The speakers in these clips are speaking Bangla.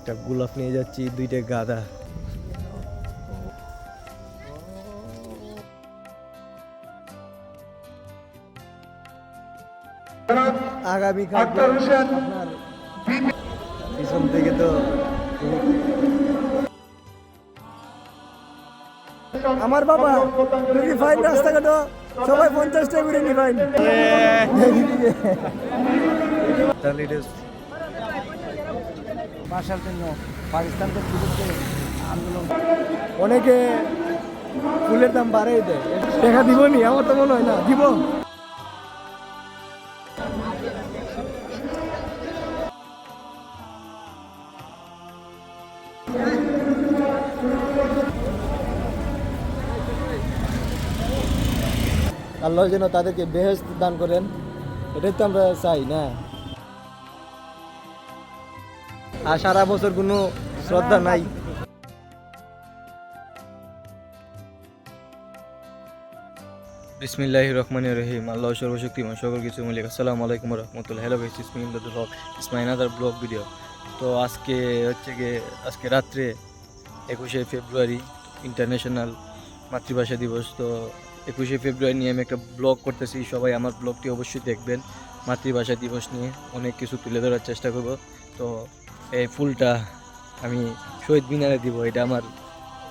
একটা গোলাপ নিয়ে যাচ্ছি দুইটা গাদা। আগামী আক্তার পিছন থেকে তো আমার বাবা রাস্তাঘাটো সবাই পঞ্চাশ টাকা করে নি ভাষার জন্য পাকিস্তানকে বিরুদ্ধে আন্দোলন অনেকে ফুলের দাম বাড়াই দেয়। দেখা দিব নি? আমার তো মনে হয় না। দিব। আল্লাহ যেন তাদেরকে বেহেস্ত দান করেন। এটাই তো আমরা চাই, না? আর সারা বছর কোনো শ্রদ্ধা নাই। বিসমিল্লাহ রহমান রহিম। আল্লাহ সর্বশক্তিমান, সকল কিছু মলিক। আসসালামু আলাইকুম রহমতুল্লাহ। হ্যালো ভাই ইসমিন ব্লগ ইসমাইন আদার ব্লগ ভিডিও তো আজকে হচ্ছে গিয়ে, আজকে রাত্রে একুশে ফেব্রুয়ারি ইন্টারন্যাশনাল মাতৃভাষা দিবস। তো একুশে ফেব্রুয়ারি নিয়ে আমি একটা ব্লগ করতেছি। সবাই আমার ব্লগটি অবশ্যই দেখবেন। মাতৃভাষা দিবস নিয়ে অনেক কিছু তুলে ধরার চেষ্টা করব। তো এই ফুলটা আমি শহীদ মিনারে দিব, এটা আমার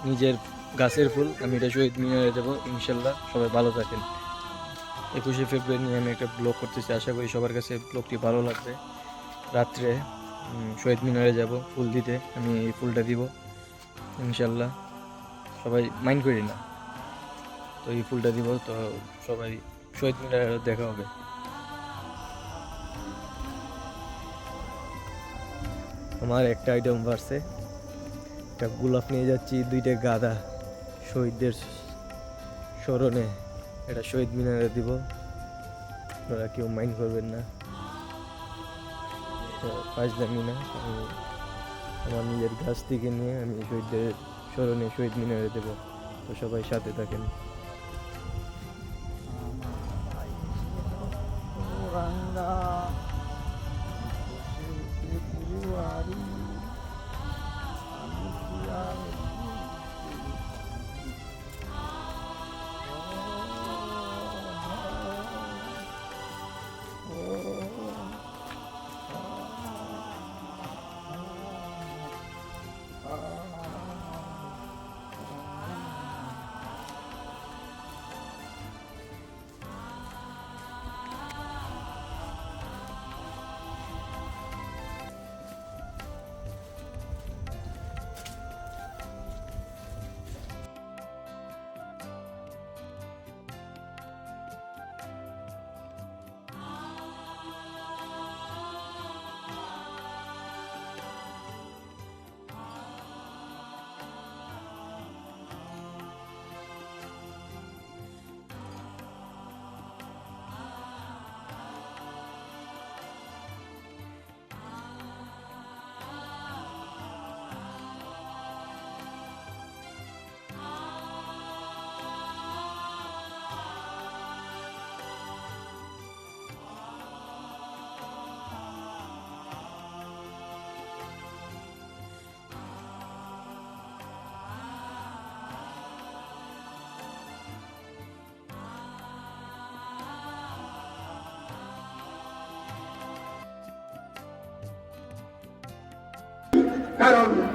নিজের গাছের ফুল, আমি এটা শহীদ মিনারে দেবো, ইনশাল্লাহ। সবাই ভালো থাকেন। একুশে ফেব্রুয়ারি নিয়ে আমি একটা ব্লগ করতেছি, আশা করি সবার কাছে ব্লগটি ভালো লাগবে। রাত্রে শহীদ মিনারে যাব, ফুল দিতে, আমি এই ফুলটা দিব, ইনশাল্লাহ। সবাই মাইন্ড করি না। তো এই ফুলটা দিব, তো সবাই শহীদ মিনারে দেখা হবে। আমার একটা আইটেম বাড়ছে। একটা গোলাপ নিয়ে যাচ্ছি, দুইটা গাদা শহীদদের স্মরণে। এটা শহীদ মিনারে দিব। আপনারা কেউ মাইন্ড করবেন না। ফাজলামি না, আমি আমার নিজের গাছ থেকে নিয়ে আমি শহীদদের স্মরণে শহীদ মিনারে দেব। তো সবাই সাথে থাকেন।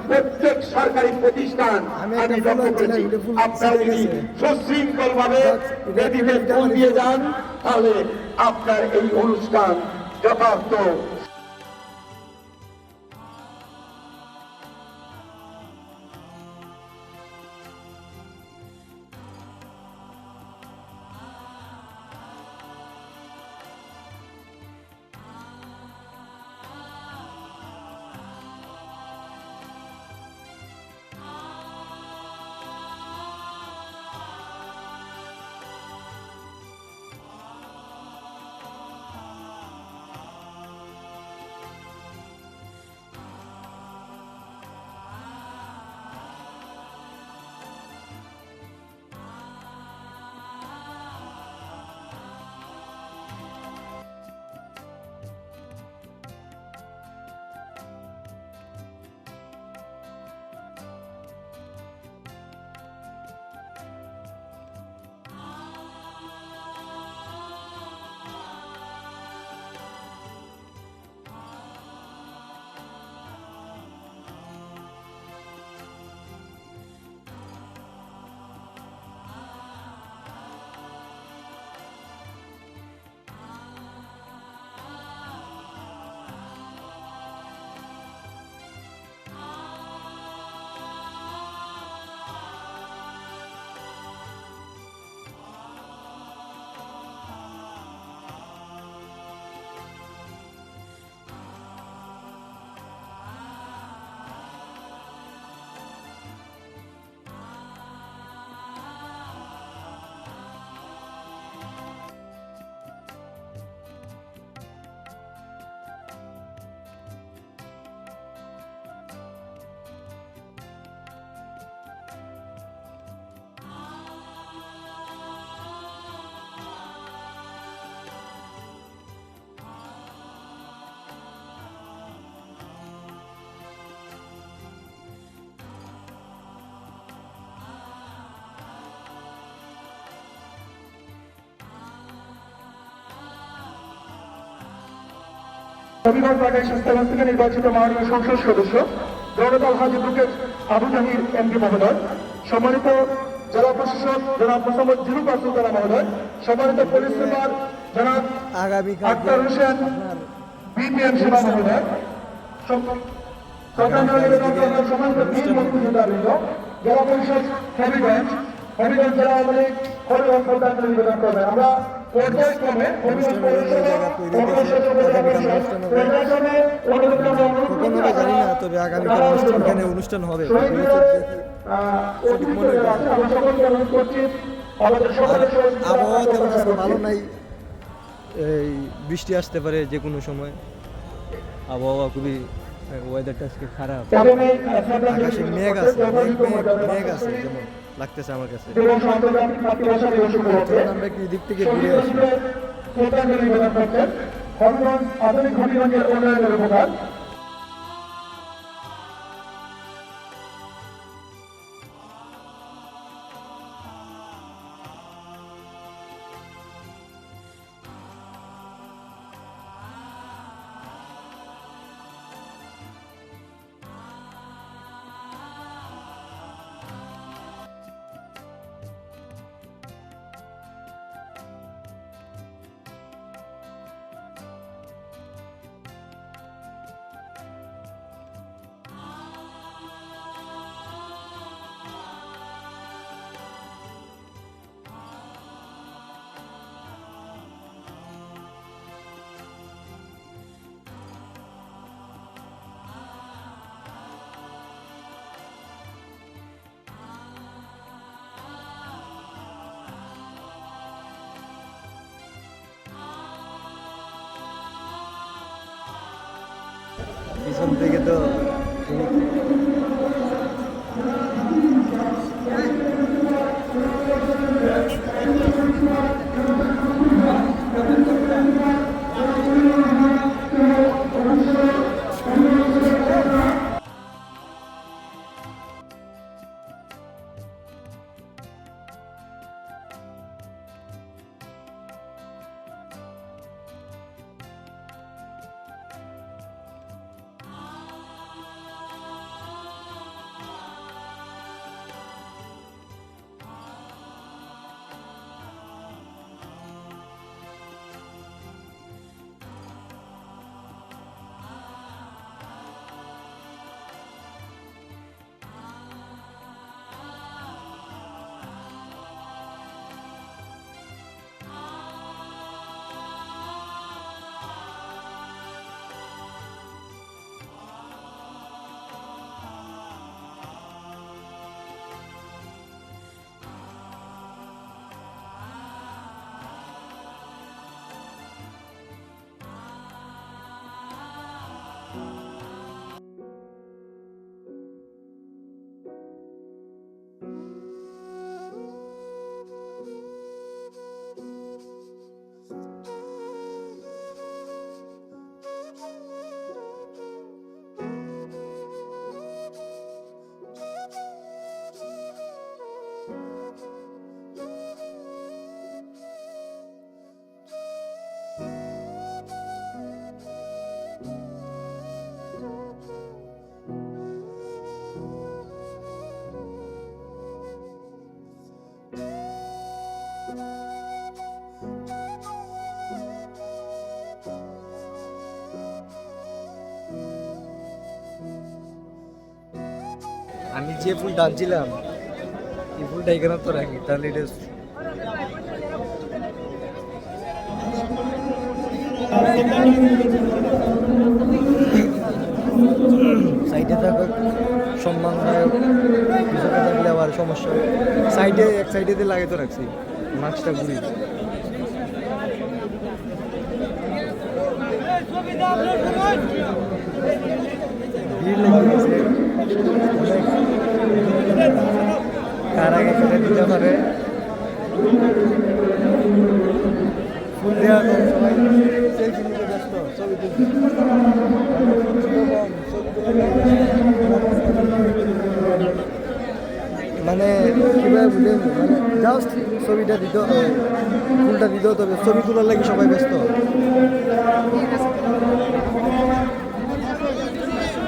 প্রত্যেক সরকারি প্রতিষ্ঠান আমি লক্ষ্য করেছি আপনারা যদি সুশৃঙ্খল ভাবে বেদিতে দিয়ে যান তাহলে আপনার এই অনুষ্ঠান যথার্থ হবিগঞ্জ পার্টির সংস্থাগত থেকে নির্বাচিত মাননীয় সংসদ সদস্য জনতা হাজি বুকেট আবু জাহির এমপি মহোদয় সম্মানিত জেলা প্রশাসক জনাব মোহাম্মদ জিরুক আব্দুল্লাহ মহোদয় সম্মানিত পুলিশ সুপার জনাব আক্তার হোসেন বিপিএম সেবা মহোদয় সম- শ্রদ্ধাঞ্জলি নিবেদন করবেন সমস্ত বীর মুক্তিযোদ্ধাবৃন্দ জেলা পরিষদ হবিগঞ্জ হবিগঞ্জ জেলা আওয়ামী লীগ হবিগঞ্জ শ্রদ্ধাঞ্জলি নিবেদন করবেন আমরা পর্যায়ক্রমে জানি না তবে আগামীকাল অনুষ্ঠান এখানে অনুষ্ঠান হবে আবহাওয়া তেমন ভালো নাই এই বৃষ্টি আসতে পারে যে কোনো সময় আবহাওয়া খুবই ওয়েদারটা আজকে খারাপ আকাশে মেঘ আছে মেঘ মেঘ আছে যেমন লাগতেছে আমার কাছে। আমরা একটু দিক থেকে ঘুরে আসি। আধুনিক হবিগঞ্জের উন্নয়নের উপকার? পিছন থেকে তো যে ফুল টানছিলাম এই ফুলটা এখানে তো রাখি তাহলে এটা সাইডে থাকা, সম্মানদায়ক পিছনে থাকলে আবার সমস্যা। সাইডে, এক সাইডে দিয়ে লাগে তো রাখছি, মাস্কটা ঘুরি ভিড় অনেক আগে দিতে পারে ফুল দেওয়া সবাই ব্যস্ত ছবি মানে কীভাবে বুঝে মানে ছবিটা দিত ফুলটা দিত তবে ছবি তোলার লাগে সবাই ব্যস্ত।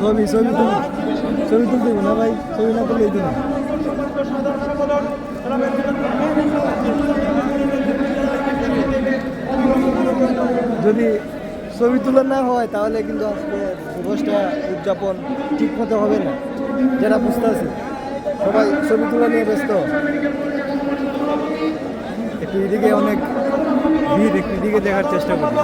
ছবি ছবি তুল, ছবি তুলতে না ভাই, ছবি না তুলে দিন যদি ছবি তোলা না হয়, তাহলে কিন্তু আজকে দিবসটা উদযাপন ঠিক মতো হবে না, যারা বুঝতে আছে। সবাই ছবি তোলা নিয়ে ব্যস্ত। একটু এদিকে অনেক ভিড়, একটু এদিকে দেখার চেষ্টা করি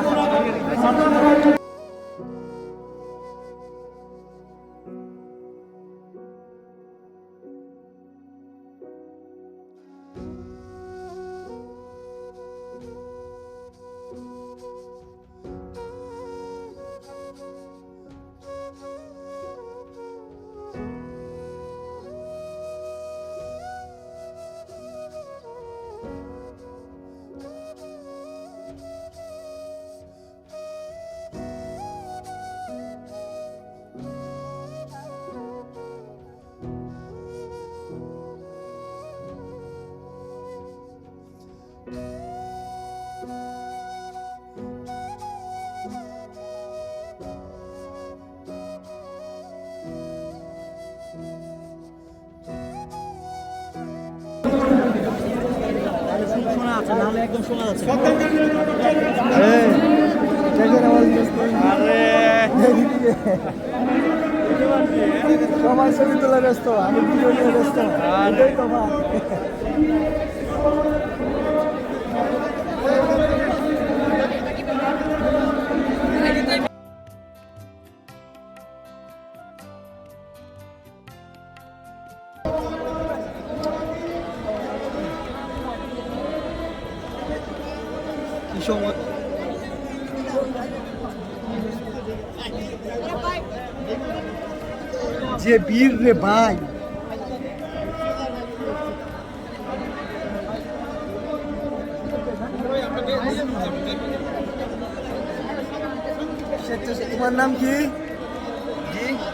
এই, দেখেন শোনা এদিকে। সবাই ছবি তোলা ব্যস্ত আমি ভিডিও নিয়ে ব্যস্ত। বীর রে ভাই। তোমার নাম কি?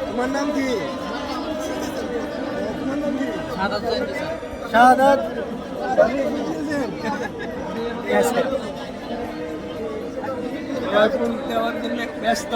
তোমার নাম কি? তোমার নাম কি? শাহাদাত এখন দেওয়ার জন্য ব্যস্ত।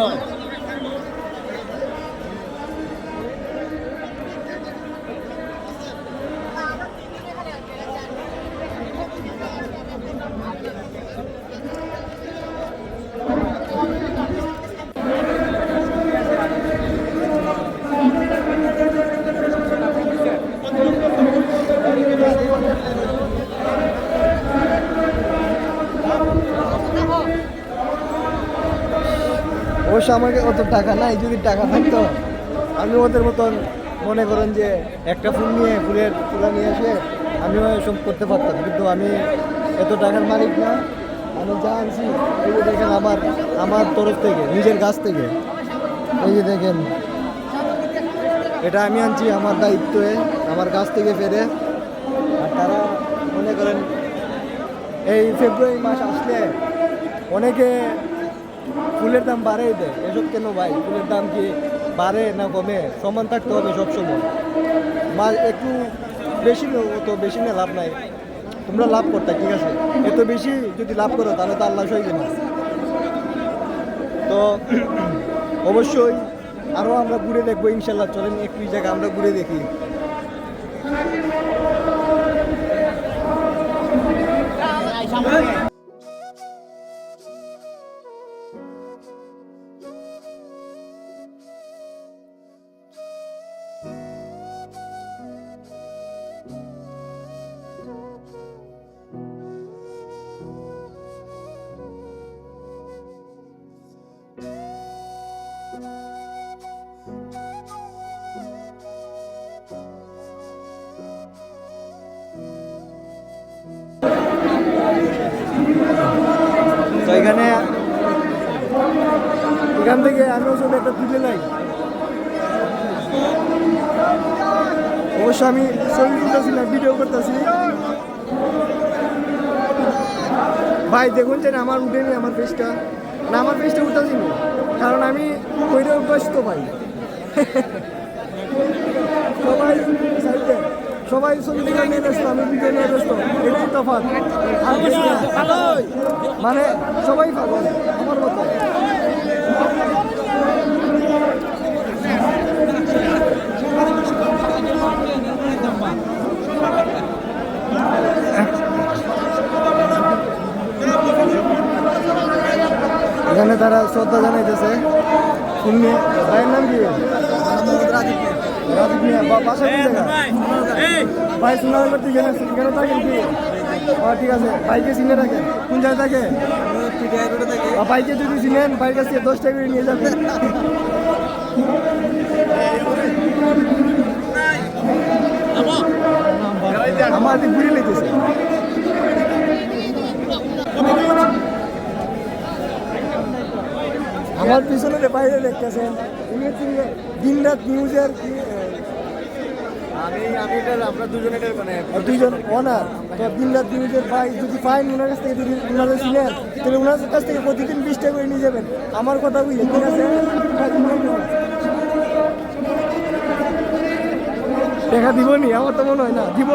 অবশ্য আমাকে অত টাকা নাই, যদি টাকা থাকতো, আমি ওদের মতন মনে করেন যে একটা ফুল নিয়ে ফুলের তুলা নিয়ে এসে আমিও এসব করতে পারতাম। কিন্তু আমি এত টাকার মালিক না, আমি যা আনছি, এই যে দেখেন আমার আমার তরফ থেকে, নিজের কাছ থেকে, এই যে দেখেন, এটা আমি আনছি আমার দায়িত্বে, আমার গাছ থেকে ফেরে। আর তারা মনে করেন, এই ফেব্রুয়ারি মাস আসলে অনেকে ফুলের দাম বাড়েই দেয়। এসব কেন ভাই? ফুলের দাম কি বাড়ে না কমে? সমান থাকতে হবে সবসময়। মা একটু বেশি অত বেশি নিয়ে লাভ নাই। তোমরা লাভ করতে, ঠিক আছে? এত বেশি যদি লাভ করো, তাহলে তো আল্লাহ সইবে না। তো অবশ্যই আরও আমরা ঘুরে দেখব, ইনশাল্লাহ। চলেন একটু জায়গা আমরা ঘুরে দেখি। তো এখানে এখান থেকে আমিও শুধু একটা তুলে নাই অবশ্য আমি ছবি তুলতেছি না ভিডিও করতেছি। ভাই, দেখুন যে আমার উঠেনি আমার পেজটা না, আমার পেজটা উঠতেছি না, কারণ আমি ওইটা অভ্যস্ত ভাই। সবাই সবাই ছবি নিয়ে ব্যস্ত, আমি ভিডিও নিয়ে ব্যস্ত। এটাই না। মানে সবাই আমার মতো। এখানে তারা শ্রদ্ধা জানাইতেছে। ফুল ভাইয়ের নাম কি? কোন ভাই সুনারগর থেকে এখানে থাকেন কি ও ঠিক আছে। ভাইকে চিনে রাখেন। কোন জায়গায় থাকে? যদি চিনেন ভাইয়ের কাছে দশ টাকা করে নিয়ে যাবেন। আমার ঘুরে লেগেছে আমার পিছনে বাইরে দেখতেছেন দিন রাত নিউজের আমি আমি এটা আমরা দুজনে মানে দুইজন ওনার তো দিন রাত নিউজের ভাই যদি ফাইন ওনার কাছ থেকে যদি ওনারা ছিলেন তাহলে ওনার কাছ থেকে প্রতিদিন বিশ টাকা করে নিয়ে যাবেন। আমার কথা বুঝলেন? ঠিক আছে? দেখা দিব নি আমার তো মনে হয় না। দিব।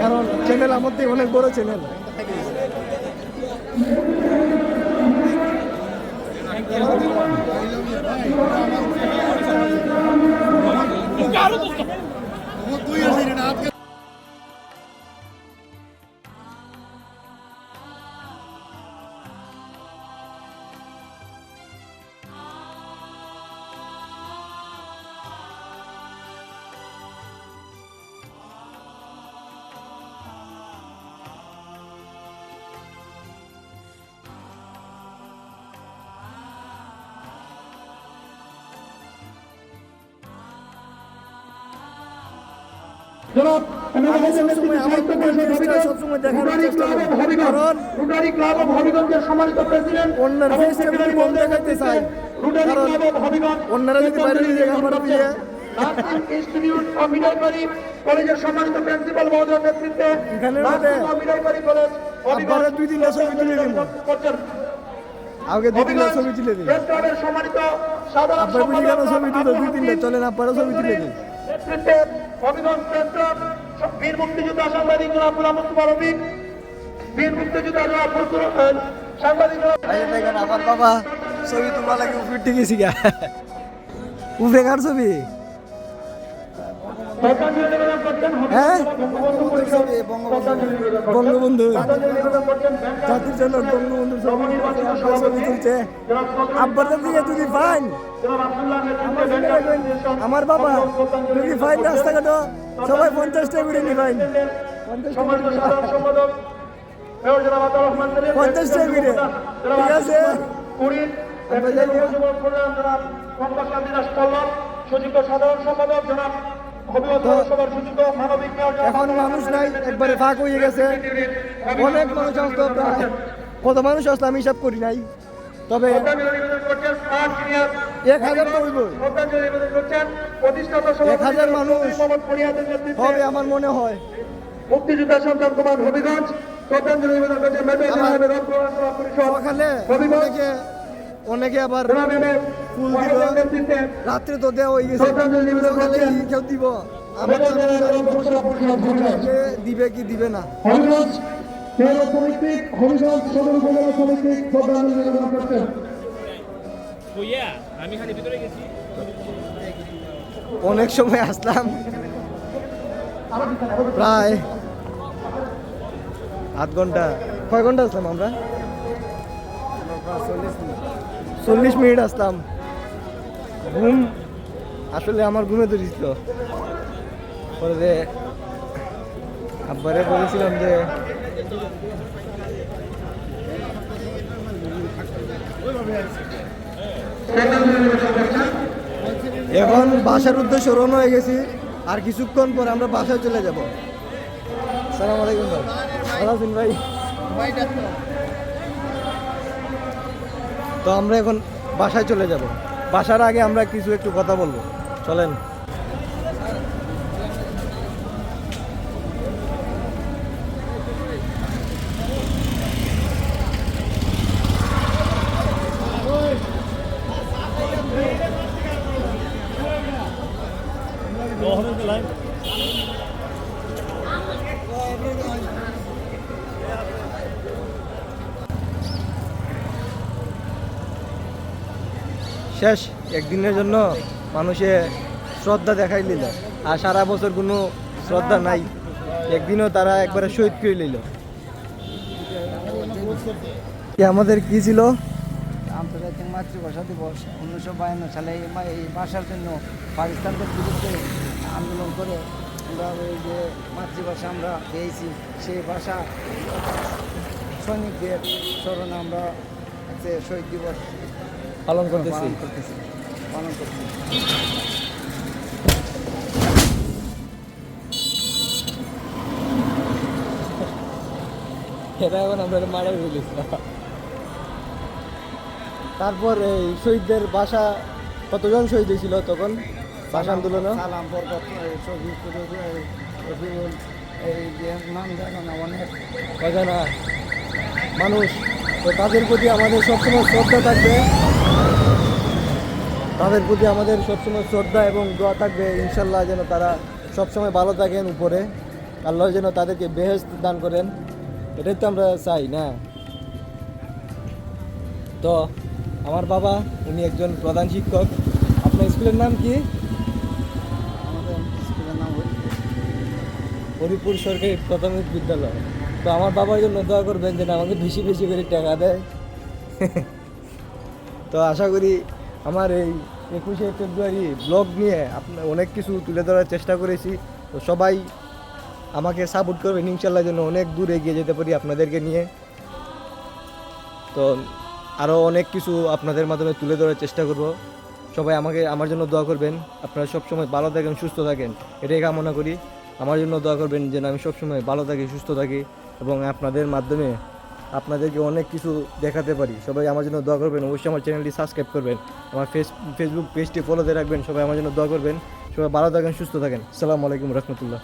কারণ চ্যানেল আমার থেকে অনেক বড় চ্যানেল আমি অন্যরা যদি বাইরে নিয়ে যায় আমার দিয়ে ইনস্টিটিউট অফ মিডওয়াইফারি কলেজের সম্মানিত প্রিন্সিপাল মহোদয়ের নেতৃত্বে কলেজ দুই ছবি তুলে দিব। করছেন। আগে দুই তিনটা ছবি তুলে সম্মানিত সাধারণ ছবি চলেন ছবি নেতৃত্বে হবিগঞ্জ সেন্টার বীর মুক্তিযোদ্ধা সাংবাদিক গুলাম মুস্তফা রফিক, বীর মুক্তিযোদ্ধা সাংবাদিক দেখেন আমার বাবা ছবি তোমার লাগে, উপরে ঠিক গেছি গা। উপরে কার ছবি? হ্যাঁ? জন্য ফাইন আমার বাবা যদি ফাইন রাস্তাঘাট সবাই পঞ্চাশ টাকা করে নি ফাইন পঞ্চাশ টাকা সাধারণ সম্পাদক মেয়র জনাব আতাউর রহমান সেলিম পঞ্চাশ টাকা করে ঠিক আছে? আমরা সাধারণ সম্পাদক জনাব এখন মানুষ নাই একবারে ফাঁক হয়ে গেছে। অনেক মানুষ আসতো প্রায় কত মানুষ আসতো আমি হিসাব করি নাই। তবে এক হাজার এক হাজার মানুষ হবে আমার মনে হয়। মুক্তিযোদ্ধা সন্তান কুমার হবিগঞ্জ সকালে অনেকে আবার ফুল দিব। রাত্রে তো দেওয়া হয়ে গেছে। কেউ দিব। আমার দিবে কি দিবে না? পৌর সমিতি হবিগঞ্জ সদর উপজেলা সমিতি শ্রদ্ধাঞ্জলি নিবেদন করছেন আমি খালি ভিতরে গেছি। অনেক সময় আসলাম। প্রায় আধ ঘণ্টা। কয় ঘণ্টা আসলাম আমরা? চল্লিশ মিনিট আসলাম। ঘুম আসলে আমার ঘুমে ধরেছিল পরে যে আব্বারে বলেছিলাম যে, এখন বাসার উদ্দেশ্যে রওনা হয়ে গেছি, আর কিছুক্ষণ পর আমরা বাসায় চলে যাব। সালাম আলাইকুম ভাই। ভালো আছেন ভাই? তো আমরা এখন বাসায় চলে যাব। বাসার আগে আমরা কিছু একটু কথা বলব। চলেন। শেষ একদিনের জন্য মানুষে শ্রদ্ধা দেখাই নিল। আর সারা বছর কোনো শ্রদ্ধা নাই। একদিনও তারা একবারে শহীদ করে নিল। আমাদের কি ছিল? আন্তর্জাতিক মাতৃভাষা দিবস উনিশশো বায়ান্ন সালে এই ভাষার জন্য পাকিস্তানদের বিরুদ্ধে আন্দোলন করে আমরা এই যে মাতৃভাষা আমরা পেয়েছি, সেই ভাষা সৈনিকদের স্মরণে আমরা শহীদ দিবস পালন করতেছি। পালন করতেছি। এটা এখন আমরা মারা ফেলেছিলাম তারপর এই শহীদদের বাসা কতজন শহীদ হয়েছিল তখন? ভাষা আন্দোলনে? সালাম বরকত এই নাম জানো অনেক। অজানা। মানুষ তো তাদের প্রতি আমাদের সবসময় শ্রদ্ধা থাকবে। তাদের প্রতি আমাদের সবসময় শ্রদ্ধা এবং দোয়া থাকবে। ইনশাল্লাহ যেন তারা সবসময় ভালো থাকেন উপরে। আল্লাহ যেন তাদেরকে বেহেস্ত দান করেন। এটাই তো আমরা চাই না? তো আমার বাবা উনি একজন প্রধান শিক্ষক। আপনার স্কুলের নাম কি। হরিপুর সরকারি প্রাথমিক বিদ্যালয়। তো আমার বাবার জন্য দোয়া করবেন যেন আমাকে বেশি বেশি করে টাকা দেয়। তো আশা করি আমার এই একুশে ফেব্রুয়ারি ব্লগ নিয়ে আপনার অনেক কিছু তুলে ধরার চেষ্টা করেছি। তো সবাই আমাকে সাপোর্ট করবেন ইনশাল্লাহ যেন অনেক দূর এগিয়ে যেতে পারি আপনাদেরকে নিয়ে। তো আরও অনেক কিছু আপনাদের মাধ্যমে তুলে ধরার চেষ্টা করব। সবাই আমাকে, আমার জন্য দোয়া করবেন। আপনারা সবসময় ভালো থাকেন, সুস্থ থাকেন, এটাই কামনা করি। আমার জন্য দোয়া করবেন যেন আমি সবসময় ভালো থাকি, সুস্থ থাকি এবং আপনাদের মাধ্যমে আপনাদেরকে অনেক কিছু দেখাতে পারি। সবাই আমার জন্য দোয়া করবেন। অবশ্যই আমার চ্যানেলটি সাবস্ক্রাইব করবেন। আমার ফেস ফেসবুক পেজটি ফলোতে রাখবেন। সবাই আমার জন্য দোয়া করবেন। সবাই ভালো থাকেন, সুস্থ থাকেন। সালামু আলাইকুম রহমতুল্লাহ।